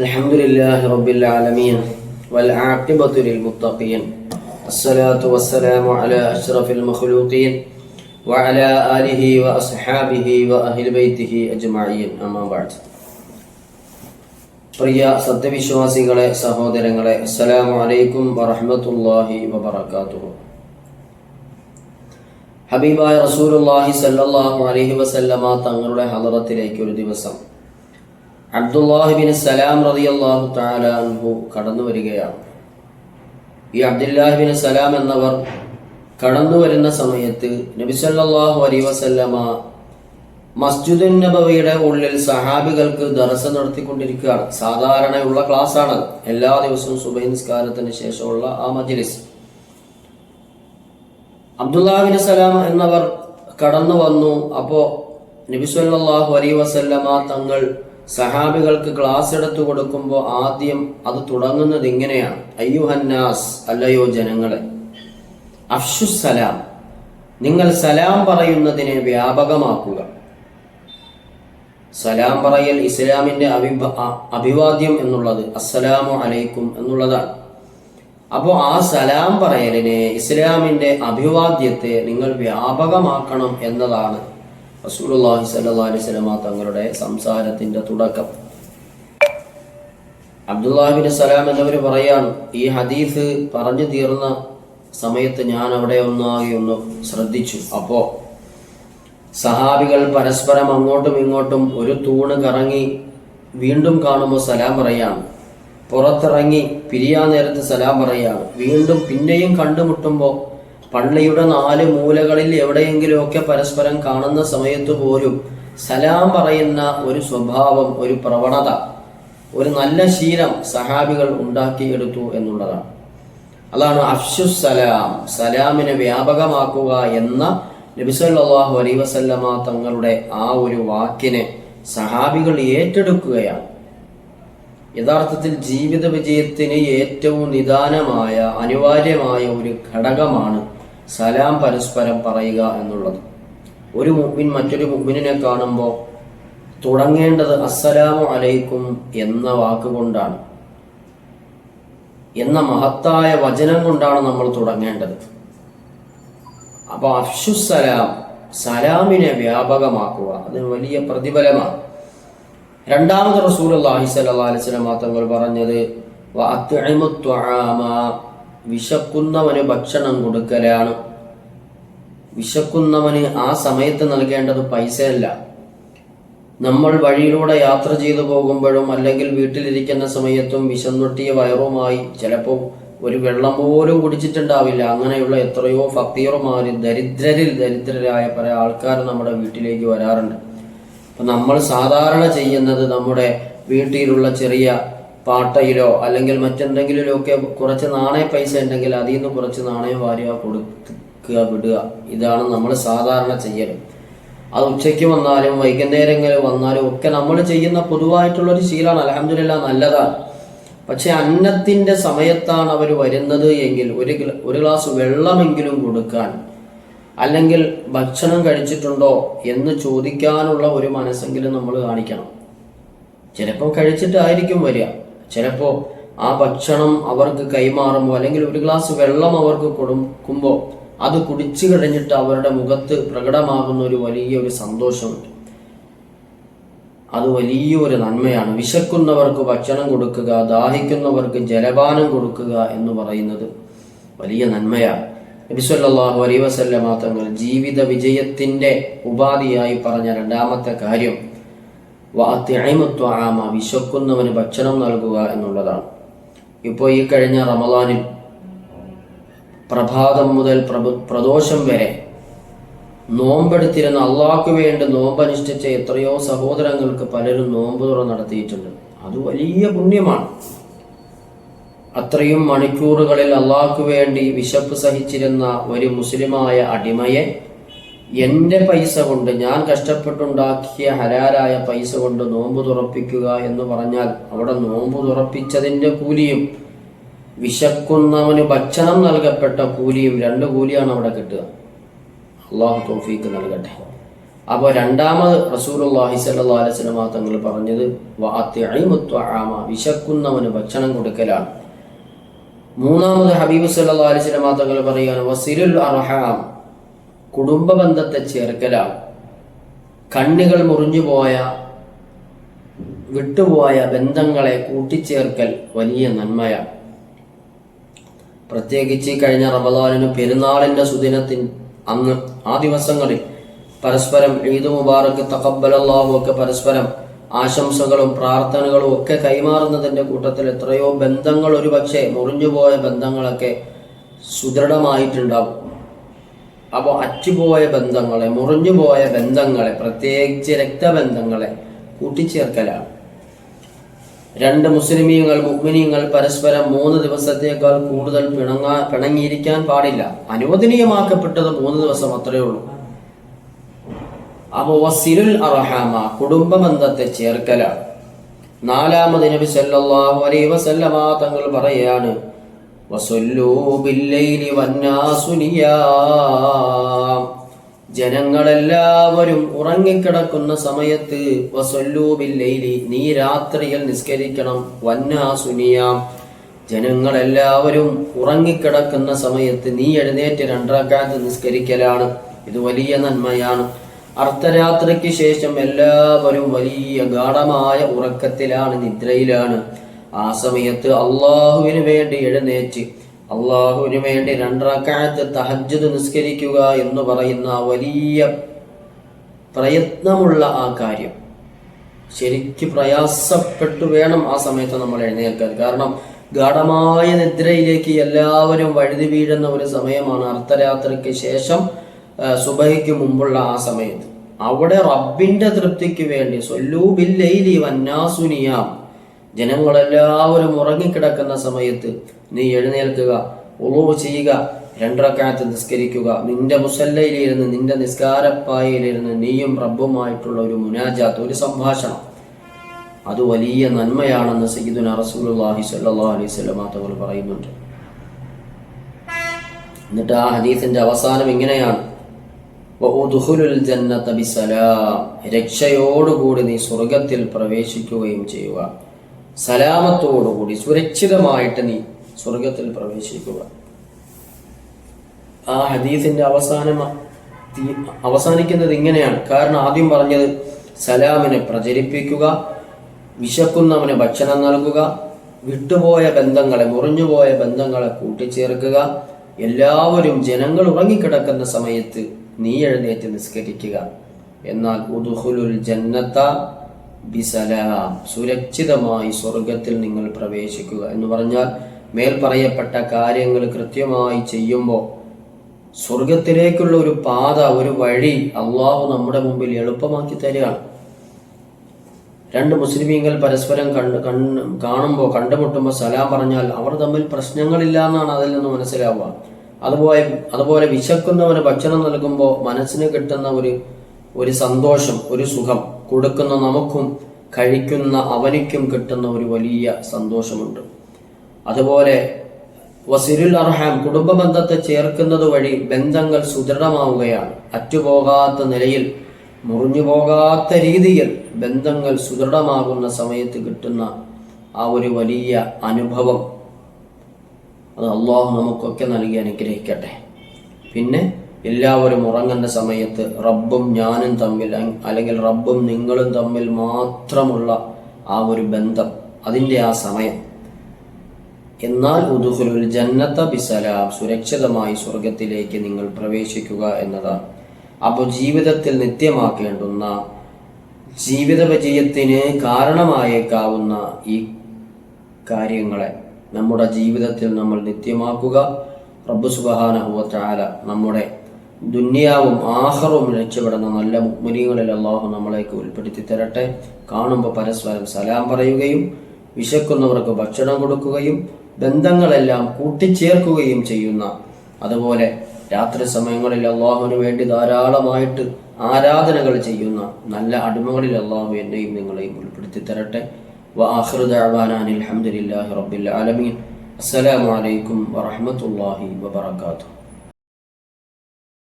الحمد لله رب العالمين والعاقبة للمتقين الصلاة والسلام على أشرف المخلوقين وعلى آله وأصحابه وأهل بيته أجمعين أما بعد പ്രിയ സത്യവിശ്വാസികളെ സഹോദരങ്ങളെ അസ്സലാമു അലൈക്കും വറഹ്മത്തുള്ളാഹി വബറകാതുഹു ഹബീബായ റസൂലുള്ളാഹി സല്ലല്ലാഹു അലൈഹി വസല്ലമ തങ്ങളുടെ ഹളറത്തിലേക്ക് ഒരു ദിവസം അബ്ദുല്ലാഹിബിൻ സലാം റതി അള്ളാഹു താലാൻഹു കടന്നു വരികയാണ്. ഈ അബ്ദുല്ലാഹിബിൻ സലാം എന്നവർ കടന്നു വരുന്ന സമയത്ത് നബിസല്ലാഹു അലൈഹി വസല്ലമ മസ്ജിദുൻ നബവിയുടെ ഉള്ളിൽ സഹാബികൾക്ക് ദർശ നടത്തിക്കൊണ്ടിരിക്കുകയാണ്. സാധാരണയുള്ള ക്ലാസ് ആണ് എല്ലാ ദിവസവും സുബൈ നിസ്കാരത്തിന് ശേഷമുള്ള ആ മജ്ലിസ്. അബ്ദുല്ലാഹിബിൻ സലാം എന്നവർ കടന്നു വന്നു. അപ്പോ നബിസ്വല്ലാഹു അലൈഹി വസല്ലമ തങ്ങൾ സഹാബികൾക്ക് ക്ലാസ് എടുത്തു കൊടുക്കുമ്പോൾ ആദ്യം അത് തുടങ്ങുന്നത് ഇങ്ങനെയാണ്. അയ്യുഹന്നാസ് അല്ലയോ ജനങ്ങളെ. അഫ്ഷുസലാം നിങ്ങൾ സലാം പറയുന്നതിനെ വ്യാപകമാക്കുക. സലാം പറയൽ ഇസ്ലാമിന്റെ അഭിഭ അഭിവാദ്യം എന്നുള്ളത് അസ്സലാമു അലൈക്കും എന്നുള്ളതാണ്. അപ്പോൾ ആ സലാം പറയലിനെ ഇസ്ലാമിന്റെ അഭിവാദ്യത്തെ നിങ്ങൾ വ്യാപകമാക്കണം എന്നതാണ് റസൂലുള്ളാഹി സ്വല്ലല്ലാഹി അലൈഹി വസല്ലമ തങ്ങളുടെ സംസാരത്തിന്റെ തുടക്കം. അബ്ദുല്ലാഹിബിൻ സലാം എന്നവർ പറയാണ് ഈ ഹദീസ് പറഞ്ഞു തീർന്ന സമയത്ത് ഞാൻ അവിടെ ഒന്നാകെ ഒന്ന് ശ്രദ്ധിച്ചു. അപ്പോ സഹാബികൾ പരസ്പരം അങ്ങോട്ടും ഇങ്ങോട്ടും ഒരു തൂണ് കറങ്ങി വീണ്ടും കാണുമ്പോൾ സലാം പറയാണ്. പുറത്തിറങ്ങി പിരിയാൻ നേരത്ത് സലാം പറയാണ്. വീണ്ടും പിന്നെയും കണ്ടുമുട്ടുമ്പോൾ പള്ളിയുടെ നാല് മൂലകളിൽ എവിടെയെങ്കിലുമൊക്കെ പരസ്പരം കാണുന്ന സമയത്ത് പോലും സലാം പറയുന്ന ഒരു സ്വഭാവം ഒരു പ്രവണത ഒരു നല്ല ശീലം സഹാബികൾ ഉണ്ടാക്കിയെടുത്തു എന്നുള്ളതാണ്. അതാണ് അഫ്ഷുസ് സലാം സലാമിനെ വ്യാപകമാക്കുക എന്ന നബിസല്ലാഹു അലൈ വസല്ലമ തങ്ങളുടെ ആ ഒരു വാക്കിനെ സഹാബികൾ ഏറ്റെടുക്കുകയാണ്. യഥാർത്ഥത്തിൽ ജീവിത വിജയത്തിന് ഏറ്റവും നിദാനമായ അനിവാര്യമായ ഒരു ഘടകമാണ് സലാം പരസ്പരം പറയുക എന്നുള്ളത്. ഒരു മുഗ്മിൻ മറ്റൊരു മുഗ്മിനെ കാണുമ്പോൾ തുടങ്ങേണ്ടത് അസ്സലാമു അലൈക്കും എന്ന വാക്കുകൊണ്ടാണ് എന്ന മഹത്തായ വചനം കൊണ്ടാണ് നമ്മൾ തുടങ്ങേണ്ടത്. അപ്പൊ അഫ്ഷുസലാം സലാമിനെ വ്യാപകമാക്കുക അതിന് വലിയ പ്രതിഫലമാണ്. രണ്ടാമത് റസൂൽ അള്ളാഹി സല്ലാ അലിസ്ലാം തങ്ങൾ പറഞ്ഞത് വിശക്കുന്നവന് ഭക്ഷണം കൊടുക്കലാണ്. വിശക്കുന്നവന് ആ സമയത്ത് നൽകേണ്ടത് പൈസയല്ല. നമ്മൾ വഴിയിലൂടെ യാത്ര ചെയ്തു പോകുമ്പോഴും അല്ലെങ്കിൽ വീട്ടിലിരിക്കുന്ന സമയത്തും വിശന്നൊട്ടിയ വയറുമായി ചിലപ്പോൾ ഒരു വെള്ളം പോലും കുടിച്ചിട്ടുണ്ടാവില്ല. അങ്ങനെയുള്ള എത്രയോ ഫക്കീറുമാര് ദരിദ്രരിൽ ദരിദ്രരായ പല ആൾക്കാർ നമ്മുടെ വീട്ടിലേക്ക് വരാറുണ്ട്. അപ്പൊ നമ്മൾ സാധാരണ ചെയ്യുന്നത് നമ്മുടെ വീട്ടിലുള്ള ചെറിയ പാട്ടയിലോ അല്ലെങ്കിൽ മറ്റെന്തെങ്കിലുമോ ഒക്കെ കുറച്ച് നാണയ പൈസ ഉണ്ടെങ്കിൽ അതിൽ നിന്ന് കുറച്ച് നാണയം വാരിയ കൊടുക്കുക വിടുക. ഇതാണ് നമ്മൾ സാധാരണ ചെയ്യൽ അത് ഉച്ചയ്ക്ക് വന്നാലും വൈകുന്നേരങ്ങളിൽ വന്നാലും ഒക്കെ നമ്മൾ ചെയ്യുന്ന പൊതുവായിട്ടുള്ള ഒരു ശീലമാണ് അലഹമില്ല നല്ലതാണ്. പക്ഷെ അന്നത്തിന്റെ സമയത്താണ് അവർ വരുന്നത് എങ്കിൽ ഒരു ഒരു ഗ്ലാസ് വെള്ളമെങ്കിലും കൊടുക്കാൻ അല്ലെങ്കിൽ ഭക്ഷണം കഴിച്ചിട്ടുണ്ടോ എന്ന് ചോദിക്കാനുള്ള ഒരു മനസ്സെങ്കിലും നമ്മൾ കാണിക്കണം. ചിലപ്പോൾ കഴിച്ചിട്ടായിരിക്കും വരിക. ചിലപ്പോൾ ആ ഭക്ഷണം അവർക്ക് കൈമാറുമ്പോൾ അല്ലെങ്കിൽ ഒരു ഗ്ലാസ് വെള്ളം അവർക്ക് കൊടുക്കുമ്പോൾ അത് കുടിച്ചു കഴിഞ്ഞിട്ട് അവരുടെ മുഖത്ത് പ്രകടമാകുന്ന ഒരു വലിയ ഒരു സന്തോഷമുണ്ട് അത് വലിയൊരു നന്മയാണ്. വിശക്കുന്നവർക്ക് ഭക്ഷണം കൊടുക്കുക ദാഹിക്കുന്നവർക്ക് ജലപാനം കൊടുക്കുക എന്ന് പറയുന്നത് വലിയ നന്മയാണ്. നബിസ്വല്ലാഹു അലൈ വസല്ലമ തങ്ങൾ ജീവിത വിജയത്തിന്റെ ഉപാധിയായി പറഞ്ഞ രണ്ടാമത്തെ കാര്യം വാത്യായ്മത്വാമ വിശക്കുന്നവന് ഭക്ഷണം നൽകുക എന്നുള്ളതാണ്. ഇപ്പോൾ ഈ കഴിഞ്ഞ റമദാനിൽ പ്രഭാതം മുതൽ പ്രദോഷം വരെ നോമ്പെടുത്തിരുന്ന അള്ളാഹ്ക്ക് വേണ്ടി നോമ്പനുഷ്ഠിച്ച എത്രയോ സഹോദരങ്ങൾക്ക് പലരും നോമ്പ് തുറ നടത്തിയിട്ടുണ്ട്. അത് വലിയ പുണ്യമാണ്. അത്രയും മണിക്കൂറുകളിൽ അള്ളാഹ്ക്ക് വേണ്ടി വിശപ്പ് സഹിച്ചിരുന്ന ഒരു മുസ്ലിമായ അടിമയെ എന്റെ പൈസ കൊണ്ട് ഞാൻ കഷ്ടപ്പെട്ടുണ്ടാക്കിയ ഹരാരായ പൈസ കൊണ്ട് നോമ്പ് തുറപ്പിക്കുക എന്ന് പറഞ്ഞാൽ അവിടെ നോമ്പ് തുറപ്പിച്ചതിന്റെ കൂലിയും വിശക്കുന്നവന് ഭക്ഷണം നൽകപ്പെട്ട കൂലിയും രണ്ട് കൂലിയാണ് അവിടെ കിട്ടുക. അള്ളാഹു തോഫീക്ക് നൽകട്ടെ. അപ്പോൾ രണ്ടാമത് റസൂലുള്ളാഹി സ്വല്ലല്ലാഹു അലൈഹി വസല്ലം തങ്ങൾ പറഞ്ഞത് വഅത്ഇമുത്വആമ വിശക്കുന്നവന് ഭക്ഷണം കൊടുക്കലാണ്. മൂന്നാമത് ഹബീബ് സല്ലാ അലൈഹി വസല്ലം തങ്ങൾ പറയുകയാണ് വസിരുൽ അർഹാം കുടുംബ ബന്ധത്തെ ചേർക്കലാണ് കണ്ണികൾ മുറിഞ്ഞുപോയ വിട്ടുപോയ ബന്ധങ്ങളെ കൂട്ടിച്ചേർക്കൽ വലിയ നന്മയാണ് പ്രത്യേകിച്ച് കഴിഞ്ഞ റമദാനിന് പെരുന്നാളിന്റെ സുദിനത്തിൽ അന്ന് ആ ദിവസങ്ങളിൽ പരസ്പരം ഈദ് മുബാറക്ക് തക്കബലല്ലാഹു ഒക്കെ പരസ്പരം ആശംസകളും പ്രാർത്ഥനകളും ഒക്കെ കൈമാറുന്നതിന്റെ കൂട്ടത്തിൽ എത്രയോ ബന്ധങ്ങൾ ഒരുപക്ഷെ മുറിഞ്ഞുപോയ ബന്ധങ്ങളൊക്കെ സുദൃഢമായിട്ടുണ്ടാവും. അപ്പോൾ അച്ചുപോയ ബന്ധങ്ങളെ മുറിഞ്ഞുപോയ ബന്ധങ്ങളെ പ്രത്യേകിച്ച് രക്തബന്ധങ്ങളെ കൂട്ടിച്ചേർക്കലാണ്. രണ്ട് മുസ്ലിമീങ്ങൾ മുഗ്മിനീങ്ങൾ പരസ്പരം മൂന്ന് ദിവസത്തേക്കാൾ കൂടുതൽ പിണങ്ങാ പിണങ്ങിയിരിക്കാൻ പാടില്ല. അനുവദനീയമാക്കപ്പെട്ടത് മൂന്ന് ദിവസം അത്രയേ ഉള്ളൂ. അപ്പോ വസിരുൽ അറഹാമ കുടുംബ ബന്ധത്തെ ചേർക്കലാണ്. നാലാമത് നബി സല്ലല്ലാഹു അലൈഹി വസല്ലമ തങ്ങൾ പറയാണ് ജനങ്ങളെല്ലാവരും ഉറങ്ങിക്കിടക്കുന്ന സമയത്ത് വസൊല്ലൂബില്ലൈലി നീ രാത്രിയിൽ നിസ്കരിക്കണം വന്നാസുനിയാം ജനങ്ങളെല്ലാവരും ഉറങ്ങിക്കിടക്കുന്ന സമയത്ത് നീ എഴുന്നേറ്റ് രണ്ടാക്കാത്ത നിസ്കരിക്കലാണ്. ഇത് വലിയ നന്മയാണ്. അർദ്ധരാത്രിക്ക് ശേഷം എല്ലാവരും വലിയ ഗാഠമായ ഉറക്കത്തിലാണ് നിദ്രയിലാണ്. ആ സമയത്ത് അള്ളാഹുവിന് വേണ്ടി എഴുന്നേറ്റ് അള്ളാഹുവിന് വേണ്ടി രണ്ടറക്കാലത്ത് തഹജ്ജുദ് നിസ്കരിക്കുക എന്ന് പറയുന്ന വലിയ പ്രയത്നമുള്ള ആ കാര്യം. ശരിക്ക് പ്രയാസപ്പെട്ടു വേണം ആ സമയത്ത് നമ്മൾ എഴുന്നേൽക്കാൻ. കാരണം ഗാഠമായ നിദ്രയിലേക്ക് എല്ലാവരും വഴുതി വീഴുന്ന ഒരു സമയമാണ് അർദ്ധരാത്രിക്ക് ശേഷം സുബഹിക്ക് മുമ്പുള്ള ആ സമയത്ത്. അവിടെ റബ്ബിന്റെ തൃപ്തിക്ക് വേണ്ടി സൊല്ലൂബില്ലൈലി വന്നാസുനിയാം ജനങ്ങളെല്ലാവരും ഉറങ്ങിക്കിടക്കുന്ന സമയത്ത് നീ എഴുന്നേൽക്കുക ഉളവ് ചെയ്യുക രണ്ടറക്കാലത്ത് നിസ്കരിക്കുക. നിന്റെ മുസല്ലയിലിരുന്ന് നിന്റെ നിസ്കാരപ്പായയിലിരുന്ന് നീയും റബ്ബുമായിട്ടുള്ള ഒരു മുനാജാത്ത് ഒരു സംഭാഷണം. അത് വലിയ നന്മയാണെന്ന് സയ്യിദുന റസൂലുള്ളാഹി സ്വല്ലല്ലാഹു അലൈഹി വസല്ലം പറയുന്നുണ്ട്. എന്നിട്ട് ആ ഹദീസിന്റെ അവസാനം ഇങ്ങനെയാണ്. ജന്നത ബിസലാം രക്ഷയോടുകൂടി നീ സ്വർഗത്തിൽ പ്രവേശിക്കുകയും ചെയ്യുക. സലാമത്തോടുകൂടി സുരക്ഷിതമായിട്ട് നീ സ്വർഗത്തിൽ പ്രവേശിക്കുക. ആ ഹദീസിന്റെ അവസാനം അവസാനിക്കുന്നത് ഇങ്ങനെയാണ്. കാരണം ആദ്യം പറഞ്ഞത് സലാമിനെ പ്രചരിപ്പിക്കുക വിശക്കുന്നവന് ഭക്ഷണം നൽകുക വിട്ടുപോയ ബന്ധങ്ങളെ മുറിഞ്ഞുപോയ ബന്ധങ്ങളെ കൂട്ടിച്ചേർക്കുക എല്ലാവരും ജനങ്ങൾ ഉറങ്ങിക്കിടക്കുന്ന സമയത്ത് നീ എഴുന്നേറ്റ് നിസ്കരിക്കുക. എന്നാൽ ഉദുഹുലുൽ ജന്നത്ത ബിസലാം സുരക്ഷിതമായി സ്വർഗത്തിൽ നിങ്ങൾ പ്രവേശിക്കുക എന്ന് പറഞ്ഞാൽ മേൽ പറയപ്പെട്ട കാര്യങ്ങൾ കൃത്യമായി ചെയ്യുമ്പോൾ സ്വർഗത്തിലേക്കുള്ള ഒരു പാത ഒരു വഴി അള്ളാഹു നമ്മുടെ മുമ്പിൽ എളുപ്പമാക്കി തരികയാണ്. രണ്ട് മുസ്ലിമീങ്ങൾ പരസ്പരം കണ്ട് കണ്ണ് കാണുമ്പോൾ കണ്ടുമുട്ടുമ്പോൾ സലാം പറഞ്ഞാൽ അവർ തമ്മിൽ പ്രശ്നങ്ങളില്ല എന്നാണ് അതിൽ നിന്ന് മനസ്സിലാവുക. അതുപോലെ അതുപോലെ വിശക്കുന്നവന് ഭക്ഷണം നൽകുമ്പോൾ മനസ്സിന് കിട്ടുന്ന ഒരു ഒരു സന്തോഷം ഒരു സുഖം. കൊടുക്കുന്ന നമുക്കും കഴിക്കുന്ന അവനിക്കും കിട്ടുന്ന ഒരു വലിയ സന്തോഷമുണ്ട്. അതുപോലെ വസിരുൽ അർഹാം കുടുംബ ബന്ധത്തെ ചേർക്കുന്നത് വഴി ബന്ധങ്ങൾ സുദൃഢമാവുകയാണ്. അറ്റുപോകാത്ത നിലയിൽ മുറിഞ്ഞു പോകാത്ത രീതിയിൽ ബന്ധങ്ങൾ സുദൃഢമാകുന്ന സമയത്ത് കിട്ടുന്ന ആ ഒരു വലിയ അനുഭവം അത് അള്ളാഹു നമുക്കൊക്കെ നൽകി അനുഗ്രഹിക്കട്ടെ. പിന്നെ എല്ലാവരും ഉറങ്ങുന്ന സമയത്ത് റബ്ബും ഞാനും തമ്മിൽ അല്ലെങ്കിൽ റബ്ബും നിങ്ങളും തമ്മിൽ മാത്രമുള്ള ആ ഒരു ബന്ധം അതിന്റെ ആ സമയം. എന്നാൽ ഉദുഹുലുൽ ജന്നത്ത ബിസലാം സുരക്ഷിതമായി സ്വർഗത്തിലേക്ക് നിങ്ങൾ പ്രവേശിക്കുക എന്നതാണ്. അപ്പോൾ ജീവിതത്തിൽ നിത്യമാക്കേണ്ടുന്ന ജീവിത വിജയത്തിന് കാരണമായേക്കാവുന്ന ഈ കാര്യങ്ങളെ നമ്മുടെ ജീവിതത്തിൽ നമ്മൾ നിത്യമാക്കുക. റബ്ബു റബ്ബ് ചാല നമ്മുടെ ദുന്യാവും ആഹറും രക്ഷപ്പെടുന്ന നല്ല മുഗ്മുനികളിൽ അള്ളാഹു നമ്മളേക്ക് ഉൾപ്പെടുത്തി തരട്ടെ. കാണുമ്പോൾ പരസ്പരം സലാം പറയുകയും വിശക്കുന്നവർക്ക് ഭക്ഷണം കൊടുക്കുകയും ബന്ധങ്ങളെല്ലാം കൂട്ടിച്ചേർക്കുകയും ചെയ്യുന്ന അതുപോലെ രാത്രി സമയങ്ങളിൽ അള്ളാഹുവിന് വേണ്ടി ധാരാളമായിട്ട് ആരാധനകൾ ചെയ്യുന്ന നല്ല അടിമകളിൽ അള്ളാഹു എന്നെയും നിങ്ങളെയും ഉൾപ്പെടുത്തി തരട്ടെ. വാഹൃദാനിൽ അലഹമുല്ലാഹി റബ്ബിൽ ആലമീൻ. അസ്സലാമലൈക്കും വറഹമത്തല്ലാഹി വാത്തു